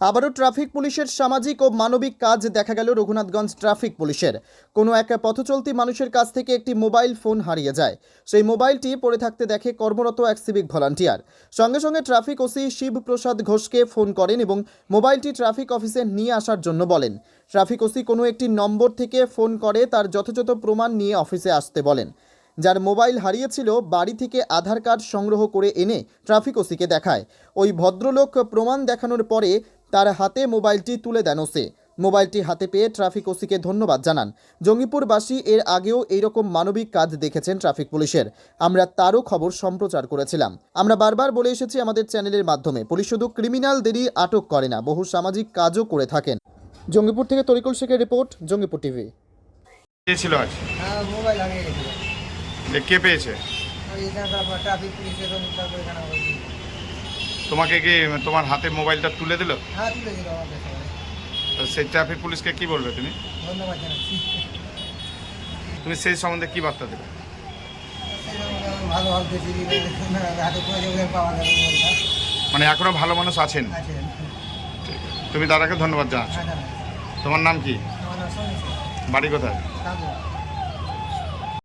আবারও ট্রাফিক পুলিশের সামাজিক ও মানবিক কাজ দেখা গেল রঘুনাথগঞ্জ ট্রাফিক পুলিশের। কোনো এক পথচলতি মানুষের কাছ থেকে একটি মোবাইল ফোন হারিয়ে যায়। সেই মোবাইলটি পড়ে থাকতে দেখে কর্মরত এক সিভিক ভলান্টিয়ার। সঙ্গে সঙ্গে ট্রাফিক ওসি শিবপ্রসাদ ঘোষকে ফোন করেন এবং মোবাইলটি ট্রাফিক অফিসে নিয়ে আসার জন্য বলেন। ট্রাফিক ওসি কোনো একটি নম্বর থেকে ফোন করে তার যথাযথ প্রমাণ নিয়ে অফিসে আসতে বলেন। যার মোবাইল হারিয়েছিল বাড়ি থেকে আধার কার্ড সংগ্রহ করে এনে ট্রাফিক ওসিকে দেখায়। ওই ভদ্রলোক প্রমাণ দেখানোর পরে তার হাতে মোবাইলটি তুলে দেন ওসি। মোবাইলটি হাতে পেয়ে ট্রাফিক ওসিকে ধন্যবাদ জানান। জঙ্গিপুরবাসী এর আগেও এইরকম মানবিক কাজ দেখেছেন ট্রাফিক পুলিশের। আমরা তারও খবর সম্প্রচার করেছিলাম। আমরা বারবার বলে এসেছি আমাদের চ্যানেলের মাধ্যমে। পুলিশ শুধু ক্রিমিনালদেরই আটক করে না বহু সামাজিক কাজও করে থাকেন। জঙ্গিপুর থেকে তরিকুল শেখের রিপোর্ট জঙ্গিপুর টিভি। আজ? হ্যাঁ মোবাইল হারিয়ে গেছিল। কে পেয়েছে? ট্রাফিক পুলিশের তোমাকে কি তোমার হাতে মোবাইলটা তুলে দিল? হ্যাঁ তুলে দিল তো সেই ট্রাফিক পুলিশকে কি বলবে তুমি? ধন্যবাদ জানাচ্ছি। তুমি সেই সম্বন্ধে কি বার্তা দেবে? ভালো হাতে পাওয়া গেল মানে এখনও ভালো মানুষ আছেন? আছে। তুমি দাদাকে ধন্যবাদ জানাচ্ছ। হ্যাঁ তোমার নাম কি? বাড়ি কোথায়?